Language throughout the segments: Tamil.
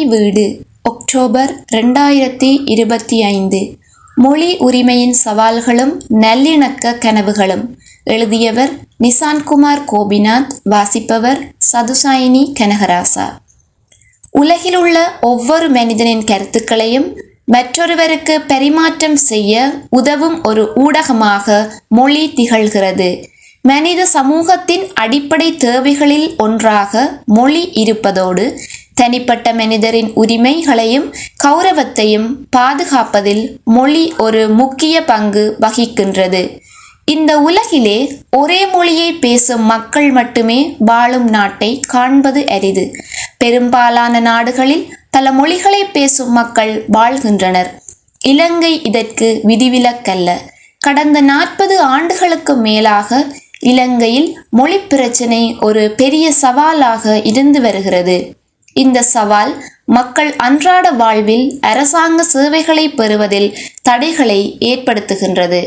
தாய் வீடு அக்டோபர் ரெண்டாயிரத்தி இருபத்தி ஐந்து. மொழி உரிமையின் சவால்களும் நல்லிணக்க கனவுகளும். எழுதியவர் நிசான்குமார் கோபிநாத் வாசிப்பவர் சதுசாயினி கனகராசா. உலகிலுள்ள ஒவ்வொரு மனிதனின் கருத்துக்களையும் மற்றொருவருக்கு பரிமாற்றம் செய்ய உதவும் ஒரு ஊடகமாக மொழி திகழ்கிறது. மனித சமூகத்தின் அடிப்படை தேவைகளில் ஒன்றாக மொழி இருப்பதோடு தனிப்பட்ட மனிதரின் உரிமைகளையும் கௌரவத்தையும் பாதுகாப்பதில் மொழி ஒரு முக்கிய பங்கு வகிக்கின்றது. இந்த உலகிலே ஒரே மொழியை பேசும் மக்கள் மட்டுமே வாழும் நாட்டை காண்பது அரிது. பெரும்பாலான நாடுகளில் பல மொழிகளை பேசும் மக்கள் வாழ்கின்றனர். இலங்கை இதற்கு விதிவிலக்கல்ல. கடந்த நாற்பது ஆண்டுகளுக்கு மேலாக இலங்கையில் மொழி பிரச்சினை ஒரு பெரிய சவாலாக இருந்து வருகிறது. இந்த சவால் மக்கள் அன்றாட வாழ்வில் அரசாங்க சேவைகளை பெறுவதில் தடைகளை ஏற்படுத்துகின்றது.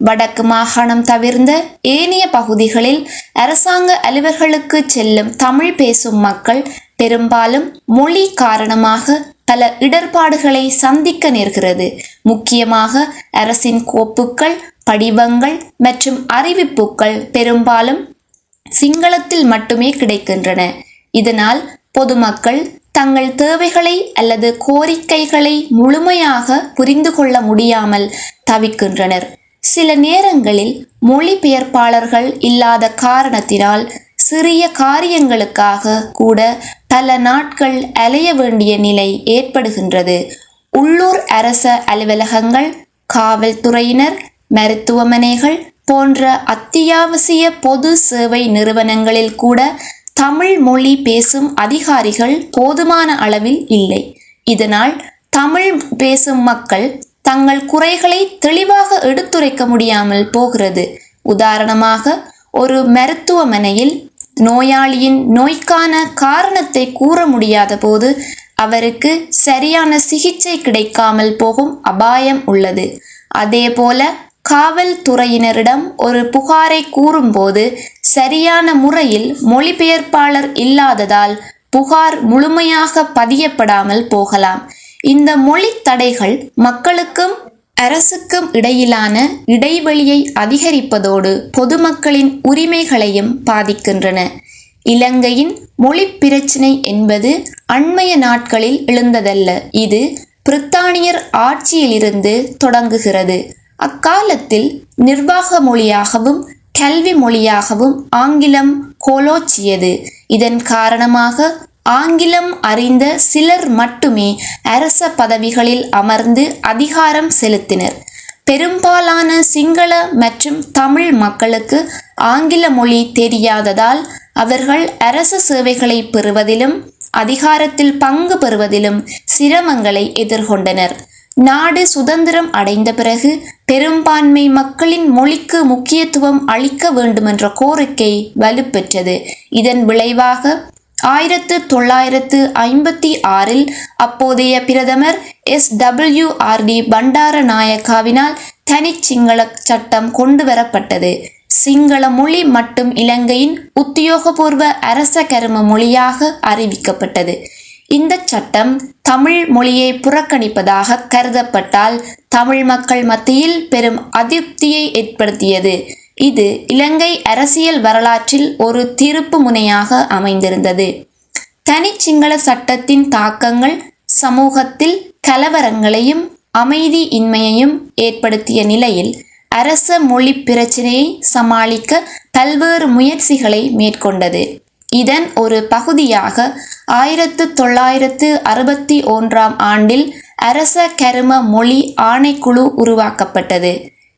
வடக்கு மாகாணம் தவிர்ந்த ஏனைய பகுதிகளில் அரசாங்க அலுவல்களுக்கு செல்லும் தமிழ் பேசும் மக்கள் பெரும்பாலும் மொழி காரணமாக பல இடர்பாடுகளை சந்திக்க நேர்கிறது. முக்கியமாக அரசின் கோப்புக்கள் படிவங்கள் மற்றும் அறிவிப்புகள் பெரும்பாலும் சிங்களத்தில் மட்டுமே கிடைக்கின்றன. இதனால் பொதுமக்கள் தங்கள் தேவைகளை அல்லது கோரிக்கைகளை முழுமையாக புரிந்து கொள்ள முடியாமல் தவிக்கின்றனர். சில நேரங்களில் மொழிபெயர்ப்பாளர்கள் இல்லாத காரணத்தினால் சிறிய காரியங்களுக்காக கூட பல நாட்கள் அலைய வேண்டிய நிலை ஏற்படுகின்றது. உள்ளூர் அரச அலுவலகங்கள் காவல்துறையினர் மருத்துவமனைகள் போன்ற அத்தியாவசிய பொது சேவை நிறுவனங்களில் கூட தமிழ் மொழி பேசும் அதிகாரிகள் போதுமான அளவில் இல்லை. இதனால் தமிழ் பேசும் மக்கள் தங்கள் குறைகளை தெளிவாக எடுத்துரைக்க முடியாமல் போகிறது. உதாரணமாக ஒரு மருத்துவமனையில் நோயாளியின் நோய்க்கான காரணத்தை கூற முடியாத போது அவருக்கு சரியான சிகிச்சை கிடைக்காமல் போகும் அபாயம் உள்ளது. அதேபோல காவல்துறையினரிடம் ஒரு புகாரை கூறும்போது சரியான முறையில் மொழிபெயர்ப்பாளர் இல்லாததால் புகார் முழுமையாக பதியப்படாமல் போகலாம். இந்த மொழி தடைகள் மக்களுக்கும் அரசுக்கும் இடையிலான இடைவெளியை அதிகரிப்பதோடு பொதுமக்களின் உரிமைகளையும் பாதிக்கின்றன. இலங்கையின் மொழி பிரச்சினை என்பது அண்மைய நாட்களில் எழுந்ததல்ல. இது பிரித்தானியர் ஆட்சியிலிருந்து தொடங்குகிறது. அக்காலத்தில் நிர்வாக மொழியாகவும் கல்வி மொழியாகவும் ஆங்கிலம் கோலோச்சியது. இதன் காரணமாக ஆங்கிலம் அறிந்த சிலர் மட்டுமே அரச பதவிகளில் அமர்ந்து அதிகாரம் செலுத்தினர். பெரும்பாலான சிங்கள மற்றும் தமிழ் மக்களுக்கு ஆங்கில மொழி தெரியாததால் அவர்கள் அரச சேவைகளை பெறுவதிலும் அதிகாரத்தில் பங்கு பெறுவதிலும் சிரமங்களை எதிர்கொண்டனர். நாடு சுதந்திரம் அடைந்த பிறகு பெரும்பான்மை மக்களின் மொழிக்கு முக்கியத்துவம் அளிக்க வேண்டுமென்ற கோரிக்கை வலுப்பெற்றது. இதன் விளைவாக ஆயிரத்து தொள்ளாயிரத்து ஐம்பத்தி ஆறில் அப்போதைய பிரதமர் எஸ். டபிள்யூ. ஆர். டி. பண்டாரநாயக்காவினால் தனி சிங்கள சட்டம் கொண்டு வரப்பட்டது சிங்கள மொழி மட்டும் இலங்கையின் உத்தியோகபூர்வ அரச கரும மொழியாக அறிவிக்கப்பட்டது. இந்த சட்டம் தமிழ் மொழியை புறக்கணிப்பதாக கருதப்பட்டால் தமிழ் மக்கள் மத்தியில் பெரும் அதிருப்தியை ஏற்படுத்தியது. இது இலங்கை அரசியல் வரலாற்றில் ஒரு திருப்பு முனையாக அமைந்திருந்தது. தனி சிங்கள சட்டத்தின் தாக்கங்கள் சமூகத்தில் கலவரங்களையும் அமைதி இன்மையையும் ஏற்படுத்திய நிலையில் அரச மொழி பிரச்சினையை சமாளிக்க பல்வேறு முயற்சிகளை மேற்கொண்டது. இதன் ஒரு பகுதியாக ஆயிரத்து தொள்ளாயிரத்து அறுபத்தி ஒன்றாம் ஆண்டில் அரச கரும மொழி ஆணைக்குழு உருவாக்கப்பட்டது.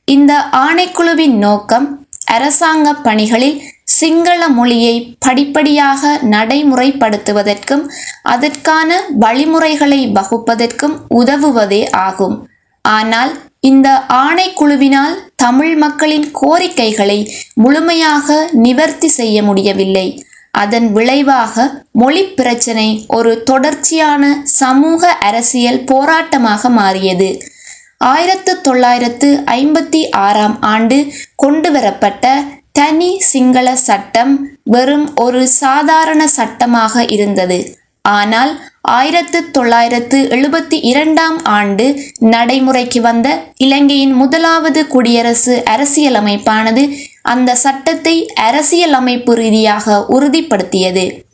இந்த ஆணைக்குழுவின் நோக்கம் அரசாங்க பணிகளில் சிங்கள மொழியை படிப்படியாக நடைமுறைப்படுத்துவதற்கும் அதற்கான வழிமுறைகளை வகுப்பதற்கும் உதவுவதே ஆகும். ஆனால் இந்த ஆணைக்குழுவினால் தமிழ் மக்களின் கோரிக்கைகளை முழுமையாக நிவர்த்தி செய்ய முடியவில்லை. அதன் விளைவாக மொழி பிரச்சனை ஒரு தொடர்ச்சியான சமூக அரசியல் போராட்டமாக மாறியது. ஆயிரத்து தொள்ளாயிரத்து ஐம்பத்தி ஆறாம் ஆண்டு கொண்டுவரப்பட்ட தனி சிங்கள சட்டம் வெறும் ஒரு சாதாரண சட்டமாக இருந்தது. ஆனால் ஆயிரத்து தொள்ளாயிரத்து எழுபத்தி இரண்டாம் ஆண்டு நடைமுறைக்கு வந்த இலங்கையின் முதலாவது குடியரசு அரசியலமைப்பானது அந்த சட்டத்தை அரசியலமைப்பு ரீதியாக உறுதிப்படுத்தியது.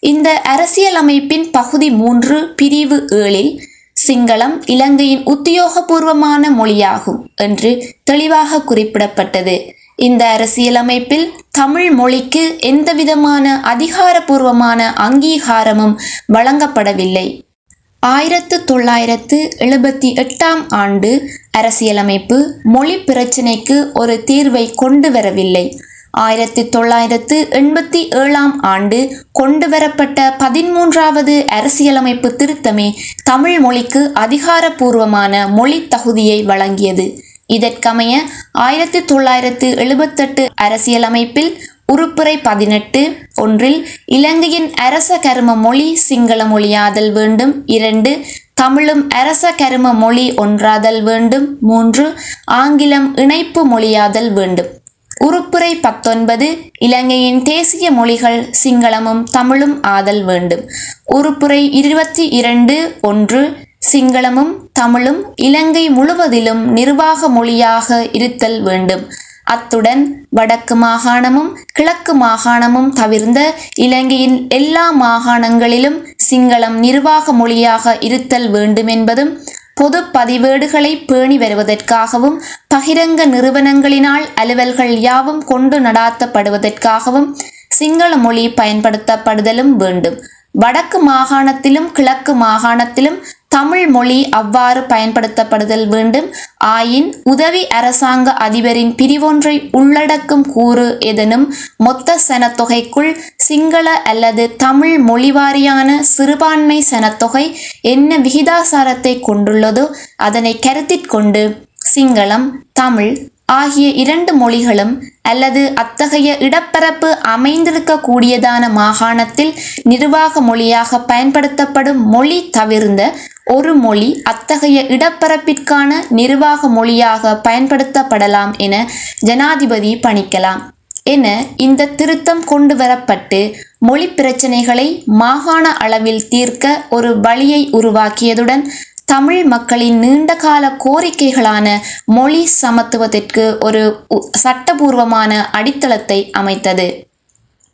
இந்த அரசியலமைப்பின் பகுதி மூன்று பிரிவு ஏழில் சிங்களம் இலங்கையின் உத்தியோகபூர்வமான மொழியாகும் என்று தெளிவாக குறிப்பிடப்பட்டது. இந்த அரசியலமைப்பில் தமிழ் மொழிக்கு எந்தவிதமான அதிகாரபூர்வமான அங்கீகாரமும் வழங்கப்படவில்லை. ஆயிரத்து தொள்ளாயிரத்து எழுபத்தி எட்டாம் ஆண்டு அரசியலமைப்பு மொழி பிரச்சினைக்கு ஒரு தீர்வை கொண்டு வரவில்லை. ஆயிரத்தி தொள்ளாயிரத்து எண்பத்தி ஏழாம் ஆண்டு கொண்டு வரப்பட்ட பதிமூன்றாவது அரசியலமைப்பு திருத்தமே தமிழ் மொழிக்கு அதிகாரபூர்வமான மொழி தகுதியை வழங்கியது. இதற்கமைய ஆயிரத்தி தொள்ளாயிரத்து எழுபத்தெட்டு அரசியலமைப்பில் உறுப்புரை பதினெட்டு ஒன்றில் இலங்கையின் அரச கரும மொழி சிங்கள மொழியாதல் வேண்டும் இரண்டு தமிழும் அரச கரும மொழி ஒன்றாதல் வேண்டும் மூன்று ஆங்கிலம் இணைப்பு மொழியாதல் வேண்டும். உறுப்புரை பத்தொன்பது இலங்கையின் தேசிய மொழிகள் சிங்களமும் தமிழும் ஆதல் வேண்டும். உறுப்புரை இருபத்தி இரண்டு ஒன்று சிங்களமும் தமிழும் இலங்கை முழுவதிலும் நிர்வாக மொழியாக இருத்தல் வேண்டும். அத்துடன் வடக்கு மாகாணமும் கிழக்கு மாகாணமும் தவிர்ந்த இலங்கையின் எல்லா மாகாணங்களிலும் சிங்களம் நிர்வாக மொழியாக இருத்தல் வேண்டும் என்பதும் பொது பதிவேடுகளை பேணி வருவதற்காகவும் பகிரங்க நிறுவனங்களினால் அலுவல்கள் யாவும் கொண்டு நடாத்தப்படுவதற்காகவும் சிங்கள மொழி பயன்படுத்தப்படுதலும் வேண்டும். வடக்கு மாகாணத்திலும் கிழக்கு மாகாணத்திலும் தமிழ் மொழி அவ்வாறு பயன்படுத்தப்படுதல் வேண்டும். ஆயின் உதவி அரசாங்க அதிபரின் பிரிவொன்றை உள்ளடக்கும் கூறு எதனும் மொத்த சனத்தொகைக்குள் சிங்கள அல்லது தமிழ் மொழிவாரியான சிறுபான்மை சனத்தொகை என்ன விகிதாசாரத்தை கொண்டுள்ளதோ அதனை கருத்திற்கொண்டு சிங்களம் தமிழ் ஆகிய இரண்டு மொழிகளும் அல்லது அத்தகைய இடப்பரப்பு அமைந்திருக்கக்கூடியதான மாகாணத்தில் நிர்வாக மொழியாக பயன்படுத்தப்படும் மொழி தவிர்ந்த ஒரு மொழி அத்தகைய இடப்பரப்பிற்கான நிர்வாக மொழியாக பயன்படுத்தப்படலாம் என ஜனாதிபதி பணிக்கலாம். என இந்த திருத்தம் கொண்டு வரப்பட்டு மொழி பிரச்சனைகளை மாகாண அளவில் தீர்க்க ஒரு வழியை உருவாக்கியதுடன் தமிழ் மக்களின் நீண்டகால கோரிக்கைகளான மொழி சமத்துவத்திற்கு ஒரு உ- சட்டபூர்வமான அடித்தளத்தை அமைத்தது.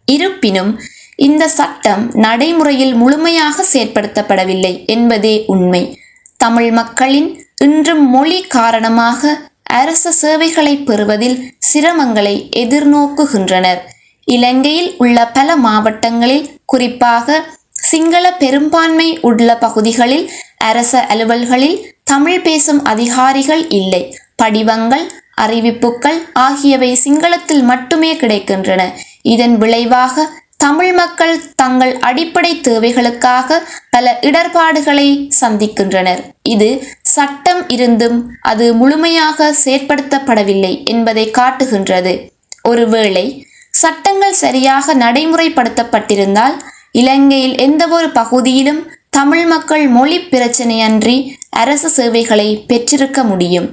இருப்பினும் இந்த சட்டம் நடைமுறையில் முழுமையாக செயற்படுத்தப்படவில்லை என்பதே உண்மை. தமிழ் மக்களின் இன்றும் மொழி காரணமாக அரச சேவைகளை பெறுவதில் சிரமங்களை எதிர்நோக்குகின்றனர். இலங்கையில் உள்ள பல மாவட்டங்களில் குறிப்பாக சிங்கள பெரும்பான்மை உள்ள பகுதிகளில் அரச அலுவல்களில் தமிழ் பேசும் அதிகாரிகள் இல்லை. படிவங்கள் அறிவிப்புகள் ஆகியவை சிங்களத்தில் மட்டுமே கிடைக்கின்றன. இதன் விளைவாக தமிழ் மக்கள் தங்கள் அடிப்படை தேவைகளுக்காக பல இடர்பாடுகளை சந்திக்கின்றனர். இது சட்டம் இருந்தும் அது முழுமையாக செயற்படுத்தப்படவில்லை என்பதை காட்டுகின்றது. ஒருவேளை சட்டங்கள் சரியாக நடைமுறைப்படுத்தப்பட்டிருந்தால் இலங்கையில் எந்தவொரு பகுதியிலும் தமிழ் மக்கள் மொழி பிரச்சனையன்றி அரசு சேவைகளை பெற்றிருக்க முடியும்.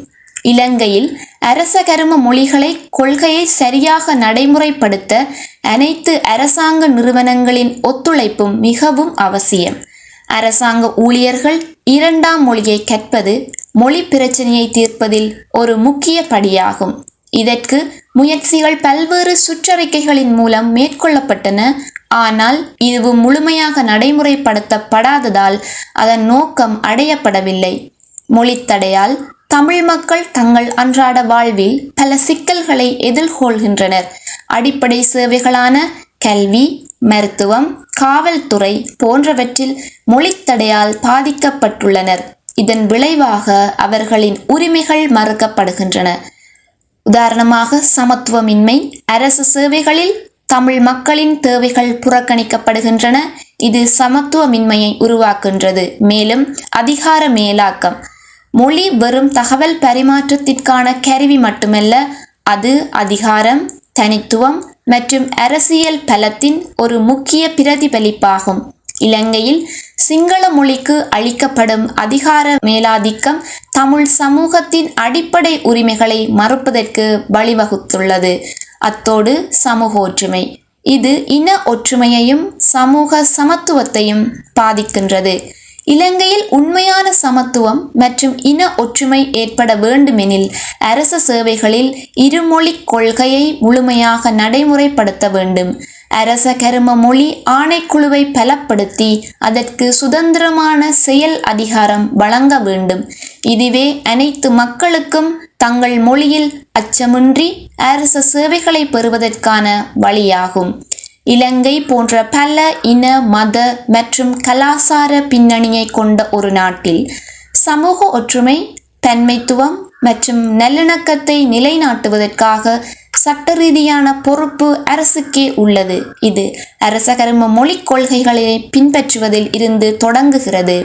இலங்கையில் அரச கரும மொழிகளை கொள்கையை சரியாக நடைமுறைப்படுத்த அனைத்து அரசாங்க நிறுவனங்களின் ஒத்துழைப்பும் மிகவும் அவசியம். அரசாங்க ஊழியர்கள் இரண்டாம் மொழியை கற்பது மொழி பிரச்சனையை தீர்ப்பதில் ஒரு முக்கிய படியாகும். இதற்கு முயற்சிகள் பல்வேறு சுற்றறிக்கைகளின் மூலம் மேற்கொள்ளப்பட்டன. ஆனால் இதுவும் முழுமையாக நடைமுறைப்படுத்தப்படாததால் அதன் நோக்கம் அடையப்படவில்லை. மொழித்தடையால் தமிழ் மக்கள் தங்கள் அன்றாட வாழ்வில் பல சிக்கல்களை எதிர்கொள்கின்றனர். அடிப்படை சேவைகளான கல்வி மருத்துவம் காவல்துறை போன்றவற்றில் மொழித்தடையால் பாதிக்கப்பட்டுள்ளனர். இதன் விளைவாக அவர்களின் உரிமைகள் மறுக்கப்படுகின்றன. உதாரணமாக சமத்துவமின்மை அரசு சேவைகளில் தமிழ் மக்களின் தேவைகள் புறக்கணிக்கப்படுகின்றன. இது சமத்துவமின்மையை உருவாக்குகின்றது. மேலும் அதிகார மேலாக்கம் மொழி வெறும் தகவல் பரிமாற்றத்திற்கான கருவி மட்டுமல்ல அது அதிகாரம் தனித்துவம் மற்றும் அரசியல் பலத்தின் ஒரு முக்கிய பிரதிபலிப்பாகும். இலங்கையில் சிங்கள மொழிக்கு அளிக்கப்படும் அதிகார மேலாதிக்கம் தமிழ் சமூகத்தின் அடிப்படை உரிமைகளை மறுப்பதற்கு வழிவகுத்துள்ளது. அத்தோடு சமூக ஒற்றுமை. இது இன ஒற்றுமையையும் சமூக சமத்துவத்தையும் பாதிக்கின்றது. இலங்கையில் உண்மையான சமத்துவம் மற்றும் இன ஒற்றுமை ஏற்பட வேண்டுமெனில் அரச சேவைகளில் இருமொழி கொள்கையை முழுமையாக நடைமுறைப்படுத்த வேண்டும். அரச கரும மொழி ஆணைக்குழுவை பலப்படுத்தி அதற்கு சுதந்திரமான செயல் அதிகாரம் வழங்க வேண்டும். இதுவே அனைத்து மக்களுக்கும் தங்கள் மொழியில் அச்சமின்றி அரச சேவைகளை பெறுவதற்கான வழியாகும். இலங்கை போன்ற பல இன மத மற்றும் கலாசார பின்னணியை கொண்ட ஒரு நாட்டில் சமூக ஒற்றுமை தன்மைத்துவம் மற்றும் நல்லிணக்கத்தை நிலைநாட்டுவதற்காக சட்ட ரீதியான பொறுப்பு அரசுக்கே உள்ளது. இது அரசகர்ம மொழிக் கொள்கைகளை பின்பற்றுவதில் இருந்து தொடங்குகிறது.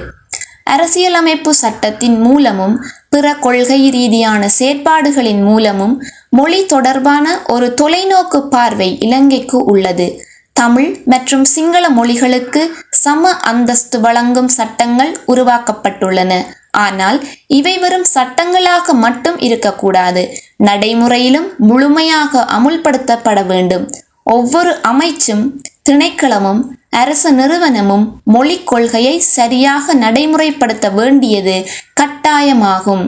அரசியலமைப்பு சட்டத்தின் மூலமும் பிற கொள்கை ரீதியான செயற்பாடுகளின் மூலமும் மொழி தொடர்பான ஒரு தொலைநோக்கு பார்வை இலங்கைக்கு உள்ளது. தமிழ் மற்றும் சிங்கள மொழிகளுக்கு சம அந்தஸ்து வழங்கும் சட்டங்கள் உருவாக்கப்பட்டுள்ளன. ஆனால் இவை வெறும் சட்டங்களாக மட்டும் இருக்கக்கூடாது. நடைமுறையிலும் முழுமையாக அமுல்படுத்தப்பட வேண்டும். ஒவ்வொரு அமைச்சும் திணைக்களமும் அரச நிறுவனமும் மொழிக் கொள்கையை சரியாக நடைமுறைப்படுத்த வேண்டியது கட்டாயமாகும்.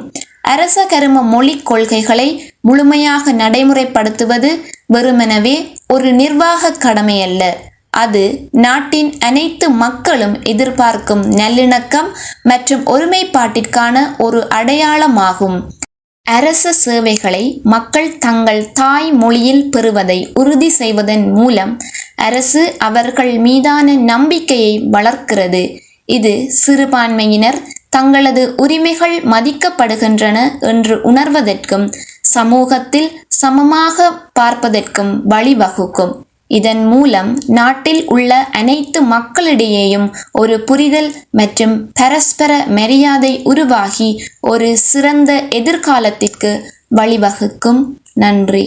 அரச கரும மொழிக் கொள்கைகளை முழுமையாக நடைமுறைப்படுத்துவது வெறுமெனவே ஒரு நிர்வாக கடமையல்ல. அது நாட்டின் அனைத்து மக்களும் எதிர்பார்க்கும் நல்லிணக்கம் மற்றும் ஒருமைப்பாட்டிற்கான ஒரு அடையாளமாகும். அரச சேவைகளை மக்கள் தங்கள் தாய் மொழியில் பெறுவதை உறுதி செய்வதன் மூலம் அரசு அவர்கள் மீதான நம்பிக்கையை வளர்க்கிறது. இது சிறுபான்மையினர் தங்களது உரிமைகள் மதிக்கப்படுகின்றன என்று உணர்வதற்கும் சமூகத்தில் சமமாக பார்ப்பதற்கும் வழிவகுக்கும். இதன் மூலம் நாட்டில் உள்ள அனைத்து மக்களிடையேயும் ஒரு புரிதல் மற்றும் பரஸ்பர மரியாதை உருவாகி ஒரு சிறந்த எதிர்காலத்திற்கு வழிவகுக்கும். நன்றி.